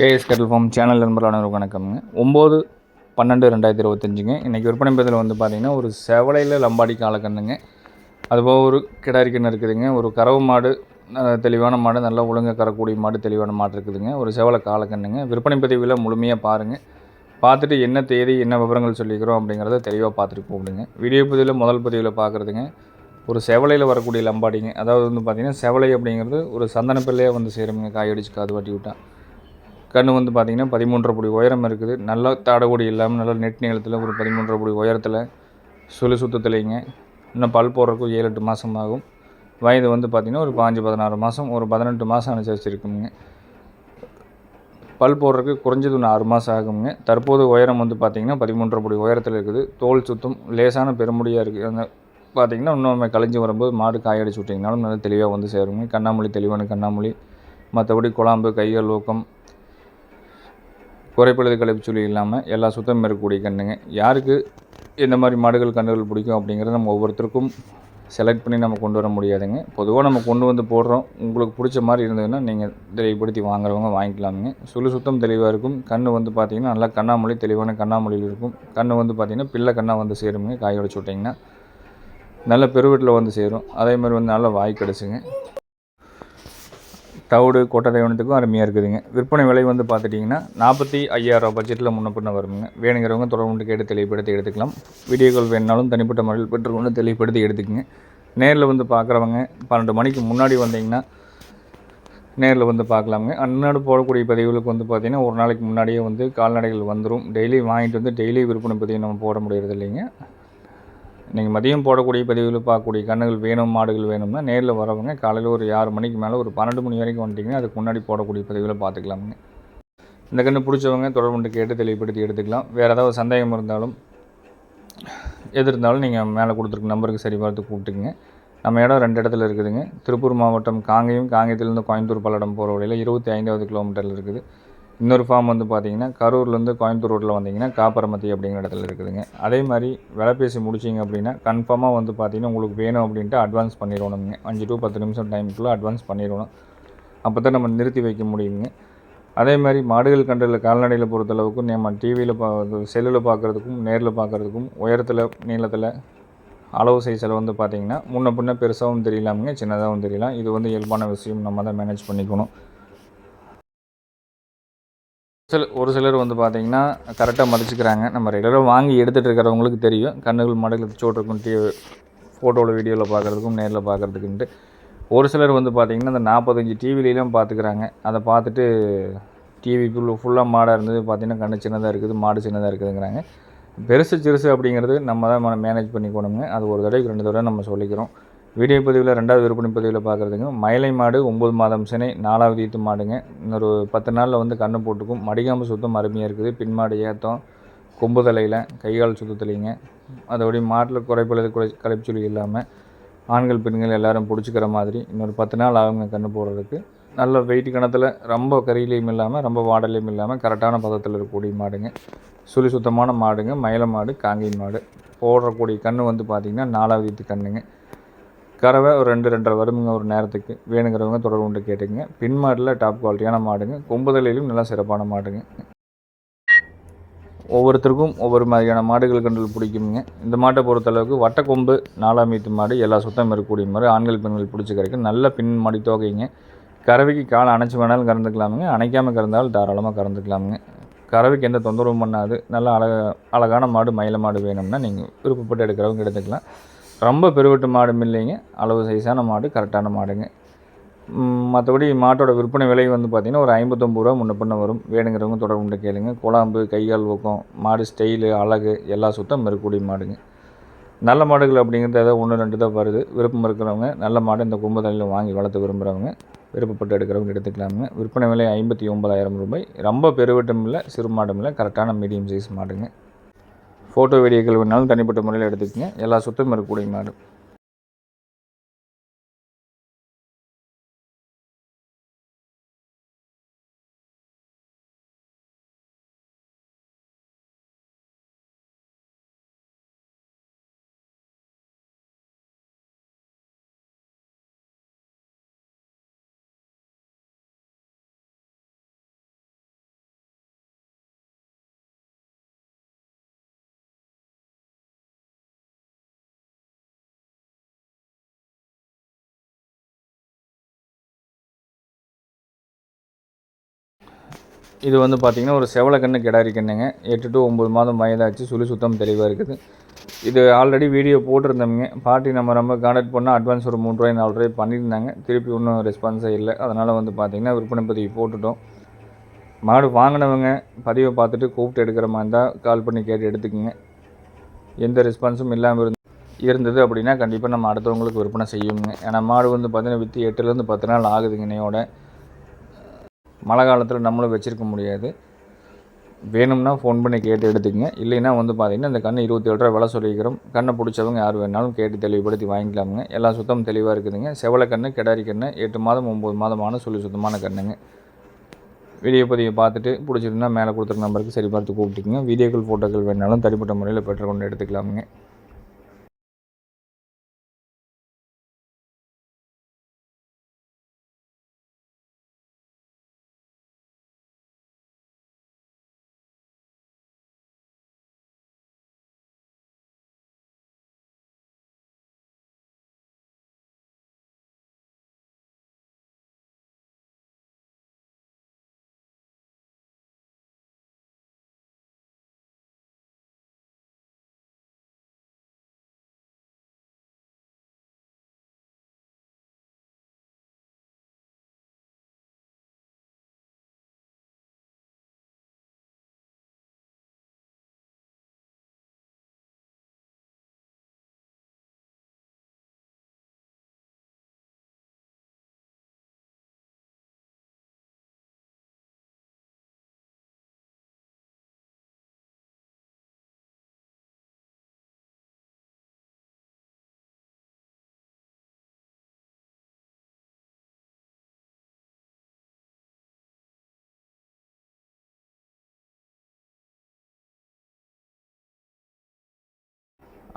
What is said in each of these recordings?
KS கட்டில் form channel நண்பர்களான வணக்கம்ங்க. ஒம்பது பன்னெண்டு ரெண்டாயிரத்தி இருபத்தஞ்சுங்க. இன்றைக்கி விற்பனை பதில் வந்து பார்த்திங்கன்னா ஒரு செவலையில் லம்பாடி காலக்கண்ணுங்க அதுபோக ஒரு கிடாரி கன்று இருக்குதுங்க. ஒரு கறவு மாடு தெளிவான மாடு நல்லா ஒழுங்காக கறக்கூடிய மாடு தெளிவான மாடு இருக்குதுங்க. ஒரு செவலை காலக்கண்ணுங்க விற்பனை பதிவில் முழுமையாக பாருங்கள் பார்த்துட்டு என்ன தேதி என்ன விவரங்கள் சொல்லிக்கிறோம் அப்படிங்கிறத தெளிவாக பார்த்துட்டு போடுங்க வீடியோ பதிவில் முதல் பதிவில் பார்க்குறதுங்க ஒரு செவலையில் வரக்கூடிய லம்பாடிங்க. அதாவது வந்து பார்த்திங்கன்னா செவலை அப்படிங்கிறது ஒரு சந்தன பிள்ளையாக வந்து சேருங்க காயடிச்சு காது வாட்டி விட்டா. கன்று வந்து பார்த்திங்கன்னா பதிமூன்றரை புடி உயரம் இருக்குது. நல்லா தாடகொடி இல்லாமல் நல்லா நெட் நீளத்தில் ஒரு பதிமூன்றரை புடி உயரத்தில் சுழி சுத்தத்துலேங்க இன்னும் பல் போடுறதுக்கும் ஏழு எட்டு மாதம் ஆகும். வயது வந்து பார்த்திங்கன்னா ஒரு பாஞ்சு பதினாறு மாதம் ஒரு பதினெட்டு மாதம் அனுசரிச்சு இருக்குங்க பல் போடுறதுக்கு குறைஞ்சது ஒன்று ஆறு மாதம் ஆகுங்க. தற்போது உயரம் வந்து பார்த்திங்கன்னா பதிமூன்றரை புடி உயரத்தில் இருக்குது. தோல் சுத்தம் லேசான பெருமுடியாக இருக்குது அந்த பார்த்திங்கன்னா இன்னும் கழிஞ்சு வரும்போது மாடு காயடிச்சு விட்டிங்கனாலும் நல்லா தெளிவாக வந்து சேருங்க. கண்ணாமொழி தெளிவான கண்ணாமொழி மற்றபடி குழம்பு கைகள் ஊக்கம் குறைப்பழுது கழிப்பு சொல்லி இல்லாமல் எல்லா சுத்தம் இருக்கக்கூடிய கண்ணுங்க யாருக்கு இந்த மாதிரி மாடுகள் கன்றுகள் பிடிக்கும் அப்படிங்கிறத நம்ம ஒவ்வொருத்தருக்கும் செலக்ட் பண்ணி நம்ம கொண்டு வர முடியாதுங்க. பொதுவாக நம்ம கொண்டு வந்து போடுறோம். உங்களுக்கு பிடிச்ச மாதிரி இருந்ததுன்னா நீங்கள் தெளிவுபடுத்தி வாங்குறவங்க வாங்கிக்கலாமுங்க. சுழு சுத்தம் தெளிவாக இருக்கும். கண் வந்து பார்த்திங்கன்னா நல்லா கண்ணாமொழி தெளிவான கண்ணாமொழியில் இருக்கும். கண் வந்து பார்த்திங்கன்னா பிள்ளை கண்ணாக வந்து சேருங்க காய வச்சு விட்டிங்கன்னா நல்ல பெருவீட்டில் வந்து சேரும். அதே மாதிரி வந்து நல்லா வாய் கிடச்சிங்க. தவிடு கொட்டை தேவனத்துக்கும் அருமையாக இருக்குதுங்க. விற்பனை விலை வந்து பார்த்துட்டிங்கன்னா நாற்பத்தி ஐயாயிரம் பட்ஜெட்டில் முன்ன பின்ன வருங்க. வேணுங்கிறவங்க தொடர்பு கேட்டு தெளிவுபடுத்தி எடுத்துக்கலாம். வீடியோக்கள் வேணுனாலும் தனிப்பட்ட முறையில் பெற்றுக்கொண்டு தெளிவுபடுத்தி எடுத்துக்கங்க. நேரில் வந்து பார்க்குறவங்க பன்னெண்டு மணிக்கு முன்னாடி வந்தீங்கன்னா நேரில் வந்து பார்க்கலாமுங்க. அன்னாடு போடக்கூடிய பதிவுகளுக்கு வந்து பார்த்திங்கன்னா ஒரு நாளைக்கு முன்னாடியே வந்து கால்நடைகள் வந்துடும் டெய்லி வாங்கிட்டு வந்து டெய்லி விற்பனை பதிவு நம்ம போட முடியறது இல்லைங்க நீங்கள் மதியம் போடக்கூடிய பதிவுகள் பார்க்கக்கூடிய கண்ணுகள் வேணும் மாடுகள் வேணும்னா நேரில் வரவங்க காலையில் ஒரு ஆறு மணிக்கு மேலே ஒரு பன்னெண்டு மணி வரைக்கும் வந்துட்டிங்கன்னா அதுக்கு முன்னாடி போடக்கூடிய பதிவுகளை பார்த்துக்கலாமுங்க. இந்த கன்று பிடிச்சவங்க தொடர்புண்டு கேட்டு தெளிவுபடுத்தி எடுத்துக்கலாம். வேறு ஏதாவது சந்தேகம் இருந்தாலும் எது இருந்தாலும் நீங்கள் மேலே கொடுத்துருக்க நம்பருக்கு சரி பார்த்து கூப்பிட்டுக்குங்க. நம்ம இடம் ரெண்டு இடத்துல இருக்குதுங்க. திருப்பூர் மாவட்டம் காங்கேயம். காங்கேயத்துலேருந்து கோயம்புத்தூர் பல்லடம் போகிற வழியில் இருபத்தி ஐந்தாவது கிலோமீட்டரில் இருக்குது. இன்னொரு ஃபார்ம் வந்து பார்த்தீங்கன்னா கரூர்லேருந்து கோயம்புத்தூர் ரோட்டில் வந்தீங்கன்னா காப்பரமத்தி அப்படிங்கிற இடத்துல இருக்குதுங்க. அதே மாதிரி விலை பேசி முடிச்சிங்க அப்படின்னா கன்ஃபார்மாக வந்து பார்த்தீங்கன்னா உங்களுக்கு வேணும் அப்படின்ட்டு அட்வான்ஸ் பண்ணிடணுங்க அஞ்சு டு பத்து நிமிஷம் டைமுக்குள்ளே அட்வான்ஸ் பண்ணிடணும். அப்போ தான் நம்ம நிறுத்தி வைக்க முடியுங்க. அதே மாதிரி மாடுகள் கண்டலில் கால்நடையில் பொறுத்தளவுக்கு நம்ம டிவியில் பா செல்லில் பார்க்குறதுக்கும் நேரில் பார்க்குறதுக்கும் உயரத்தில் நீளத்தில் அளவு சைஸில் வந்து பார்த்தீங்கன்னா முன்ன பின்ன பெருசாகவும் தெரியலாமுங்க சின்னதாகவும் தெரியலாம். இது வந்து இயல்பான விஷயம். நம்ம தான் மேனேஜ் பண்ணிக்கணும். சில ஒரு சிலர் வந்து பார்த்தீங்கன்னா கரெக்டாக மதிச்சுக்கிறாங்க. நம்ம ரெகுலராக வாங்கி எடுத்துகிட்டு இருக்கிறவங்களுக்கு தெரியும். கண்ணுகள் மடல் சோட்டிருக்கும் டி ஃபோட்டோவில் வீடியோவில் பார்க்குறதுக்கும் நேரில் பார்க்குறதுக்குன்ட்டு ஒரு சிலர் வந்து பார்த்தீங்கன்னா அந்த நாற்பத்தஞ்சு டிவிலையும் பார்த்துக்கிறாங்க அதை பார்த்துட்டு டிவிக்குள்ளே ஃபுல்லாக மாடாக இருந்தது. பார்த்தீங்கன்னா கண்ணு சின்னதாக இருக்குது மாடு சின்னதாக இருக்குதுங்கிறாங்க. பெருசு சிறுசு அப்படிங்கிறது நம்ம தான் மேனேஜ் பண்ணிக்கணுங்க. அது ஒரு தடவைக்கு ரெண்டு தடவை நம்ம சொல்லிக்கிறோம். வீடியோ பதிவில் ரெண்டாவது விற்பனை பதிவில் பார்க்குறதுங்க மயிலை மாடு ஒம்பது மாதம் சினை நாலாவது ஈத்து மாடுங்க. இன்னொரு பத்து நாளில் வந்து கண்ணு போட்டுக்கும். மடிகாம்பு சுத்தம் அருமையாக இருக்குது. பின் மாடு ஏத்தம் கொம்பு தலையில் கைகால் சுத்தத்துலைங்க. அதோடய மாட்டில் குறைப்பழுது குறை களைப்புச்சொல்லி இல்லாமல் ஆண்கள் பெண்கள் எல்லோரும் பிடிச்சிக்கிற மாதிரி இன்னொரு பத்து நாள் ஆகுங்க கண்ணு போடுறதுக்கு. நல்ல வெயிட் கணத்தில் ரொம்ப கறியிலையும் இல்லாமல் ரொம்ப வாடலையும் இல்லாமல் கரெக்டான பதத்தில் இருக்கக்கூடிய மாடுங்க. சுழி சுத்தமான மாடுங்க. மயில மாடு காங்கேய மாடு. போடுறக்கூடிய கன்று வந்து பார்த்திங்கன்னா நாலாவது ஈத்து கன்றுங்க கறவை ஒரு ரெண்டு ரெண்டரை வருமுங்க ஒரு நேரத்துக்கு. வேணுங்கிறவங்க தொடர்பு கொண்டு கேட்டுங்க பின் மாடில் டாப் குவாலிட்டியான மாடுங்க. கொம்புதலையிலும் நல்லா சிறப்பான மாடுங்க. ஒவ்வொருத்தருக்கும் ஒவ்வொரு மாதிரியான மாடுகள் கன்றுகள் பிடிக்குங்க இந்த மாட்டை பொறுத்தளவுக்கு வட்டக்கொம்பு நாலாம் மீத்து மாடு எல்லா சுத்தம் இருக்கக்கூடிய மாதிரி ஆண்கள் பெண்கள் பிடிச்சிக்கிறதுக்கு நல்ல பின் மாடி தோகைங்க. கறவைக்கு காலை அணைச்சி வேணாலும் கறந்துக்கலாமுங்க. அணைக்காமல் கறந்தாலும் தாராளமாக கறந்துக்கலாமுங்க. கறவைக்கு எந்த தொந்தரவும் பண்ணாது. நல்ல அழக அழகான மாடு மயில மாடு வேணும்னா நீங்கள் விருப்பப்பட்டு எடுக்கிறவங்க எடுத்துக்கலாம். ரொம்ப பெருவெட்டு மாடும் இல்லைங்க. அளவு சைஸான மாடு கரெக்டான மாடுங்க. மற்றபடி மாட்டோட விற்பனை விலை வந்து பார்த்திங்கன்னா ஒரு ஐம்பத்தொம்பது ரூபா முன்ன பின்ன வரும். வேணுங்கிறவங்க தொடர்பு கொண்டு கேளுங்க. குழம்பு கைகால் ஊக்கம் மாடு ஸ்டைலு அழகு எல்லா சுத்தம் இருக்கக்கூடிய மாடுங்க. நல்ல மாடுகள் அப்படிங்கிறது ஏதோ ஒன்று ரெண்டு தான் வருது. விருப்பம் இருக்கிறவங்க நல்ல மாடு இந்த கும்பதலையில் வாங்கி வளர்த்து விரும்புகிறவங்க விருப்பப்பட்டு எடுக்கிறவங்க எடுத்துக்கலாமுங்க. விற்பனை விலை ஐம்பத்தி ஒன்பதாயிரம் ரூபாய். ரொம்ப பெருவட்டம் இல்லை சிறு மாடும் இல்லை கரெக்டான மீடியம் சைஸ் மாடுங்க. ஃபோட்டோ வீடியோக்கள் வேணாலும் தனிப்பட்ட முறையில் எடுத்துக்கோங்க. எல்லா சுத்தம் இருக்கக்கூடிய மாடு இது வந்து பார்த்திங்கன்னா ஒரு செவலை கண்ணு கிடாரி கண்ணுங்க. எட்டு டு ஒம்பது மாதம் வயதாச்சு சுழி சுத்தம் தெளிவாக இருக்குது. இது ஆல்ரெடி வீடியோ போட்டிருந்தோம்ங்க. பார்ட்டி நம்ம ரொம்ப கான்டாக்ட் பண்ணால் அட்வான்ஸ் ஒரு மூணு ரூபாய் நாலு ரூபாய் பண்ணியிருந்தாங்க. திருப்பி ஒன்றும் ரெஸ்பான்ஸே இல்லை. அதனால் வந்து பார்த்திங்கன்னா விற்பனை பதிவு போட்டுட்டோம். மாடு வாங்கினவங்க பதிவை பார்த்துட்டு கூப்பிட்டு எடுக்கிற மாதிரி இருந்தால் கால் பண்ணி கேட்டு எடுத்துக்கோங்க. எந்த ரெஸ்பான்ஸும் இல்லாமல் இருந்து இருந்தது அப்படின்னா கண்டிப்பாக நம்ம அடுத்தவங்களுக்கு விற்பனை செய்யுங்க. ஏன்னா மாடு வந்து பார்த்திங்கன்னா விற்று எட்டுலேருந்து பத்து நாள் ஆகுதுங்க இணையோட. மழை காலத்தில் நம்மளும் வச்சுருக்க முடியாது. வேணும்னா ஃபோன் பண்ணி கேட்டு எடுத்துக்கங்க. இல்லைன்னா வந்து பார்த்திங்கன்னா இந்த கண்ணு இருபத்தி ஏழு ரூபா விலை சொல்லிக்கிறோம் கண்ணை பிடிச்சவங்க யார் வேணாலும் கேட்டு தெளிவுபடுத்தி வாங்கிக்கலாமுங்க. எல்லா சுத்தம் தெளிவாக இருக்குதுங்க. செவலை கன்று கிடாரி கன்று எட்டு மாதம் ஒம்பது மாதமான சொல்லி சுத்தமான கண்ணுங்க. வீடியோ பதிவை பார்த்துட்டு பிடிச்சிருந்தா மேலே கொடுத்துருக்க நம்பருக்கு சரி பார்த்து கூப்பிட்டுக்குங்க. வீடியோக்கள் ஃபோட்டோக்கள் வேணாலும் தனிப்பட்ட முறையில் பெற்றுக்கொண்டு எடுத்துக்கலாமுங்க.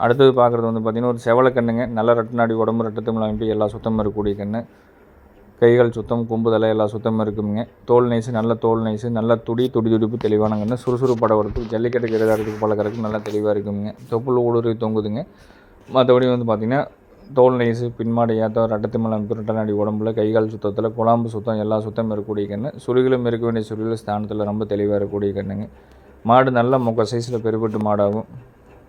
அடுத்தது பார்க்குறது வந்து பார்த்திங்கன்னா ஒரு செவலக்கண்ணுங்க நல்ல ரெட்டநாடி உடம்பு ரெட்டத்தமிழ் அமைப்பு எல்லா சுத்தமாக இருக்கக்கூடிய கண்ணு. கைகள் சுத்தம் கொம்பு தலை எல்லா சுத்தமும் இருக்குங்க. தோல் நைஸு நல்ல தோல் நைஸு நல்ல துடி துடி துடிப்பு தெளிவான கண்ணு. சுறுசுறுப்பட வரத்துக்கு ஜல்லிக்கட்டுக்கு எதிராகிறதுக்கு பழக்கிறதுக்கு நல்லா தெளிவாக இருக்குங்க. தொப்புள் ஊடுருவி தொங்குதுங்க. மற்றபடி வந்து பார்த்திங்கன்னா தோல் நைஸு பின்மாடி ஏத்தம் ரெட்டத்தமிழ் அமைப்பு ரெட்டநாடி உடம்புல கைகால் சுத்தத்தில் குழாம்பு சுத்தம் எல்லா சுத்தமும் இருக்கக்கூடிய கண்ணு. சுருகிலும் இருக்க வேண்டிய சுருகில் ஸ்தானத்தில் ரொம்ப தெளிவாக இருக்கக்கூடிய கண்ணுங்க. மாடு நல்ல முக்க சைஸில் பெருப்பட்டு மாடாகும்.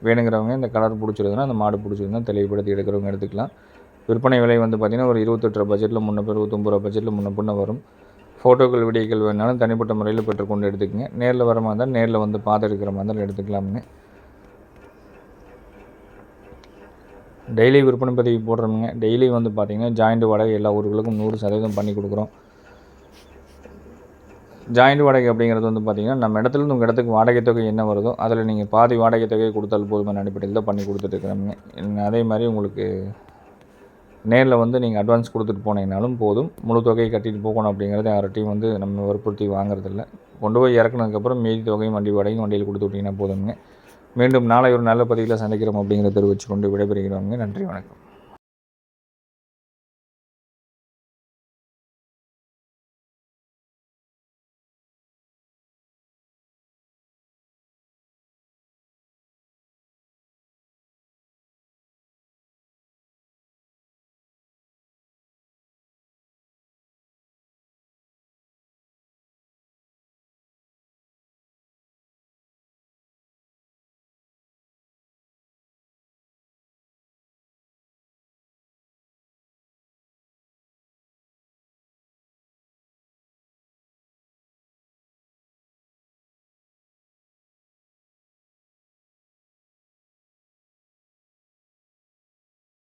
வேணுங்கிறவங்க இந்த கலர் பிடிச்சிருக்குன்னா அந்த மாடு பிடிச்சிருந்தா தெளிவுபடுத்தி எடுக்கிறவங்க எடுத்துக்கலாம். விற்பனை விலை வந்து பார்த்திங்கன்னா ஒரு இருபத்தெட்டு ரூபா பட்ஜெட்டில் முன்ன பேர் இருபத்தொம்பது ரூபா பட்ஜெட்டில் முன்ன பின்ன வரும். ஃபோட்டோக்கள் வீடியோக்கள் வேணாலும் தனிப்பட்ட முறையில் பெற்றுக்கொண்டு எடுத்துக்கங்க. நேரில் வர மாதிரி இருந்தால் நேரில் வந்து பார்த்து எடுக்கிற மாதிரி இருந்தாலும் எடுத்துக்கலாமுங்க. டெய்லி விற்பனை பதிவு போடுறோமுங்க. டெய்லி வந்து பார்த்திங்கன்னா ஜாயிண்ட் வாடகை எல்லா ஊர்களுக்கும் நூறு சதவீதம் பண்ணி கொடுக்குறோம். ஜாயிண்ட் வாடகை அப்படிங்கிறது வந்து பார்த்திங்கன்னா நம்ம இடத்துலேருந்து உங்கள் இடத்துக்கு வாடகை தொகை என்ன வருதோ அதில் நீங்கள் பாதி வாடகை தொகையை கொடுத்தால் போதுமான அடிப்படையில் தான் பண்ணி கொடுத்துட்ருக்குறோங்க அதே மாதிரி உங்களுக்கு நேரில் வந்து நீங்கள் அட்வான்ஸ் கொடுத்துட்டு போனீங்கனாலும் போதும். முழு தொகையை கட்டிட்டு போகணும் அப்படிங்கிறது யார்ட்டையும் வந்து நம்ம வற்புறுத்தி வாங்குறதில்ல. கொண்டு போய் இறக்குனதுக்கப்புறம் மீதி தொகையும் வண்டி வாடகையும் வண்டியில் கொடுத்து விட்டிங்கன்னா போதுங்க மீண்டும் நாளை ஒரு நல்ல பதிவில் சந்திக்கிறோம் அப்படிங்கிறத தெரிவித்து கொண்டு விடைபெறுகிறோங்க நன்றி வணக்கம்.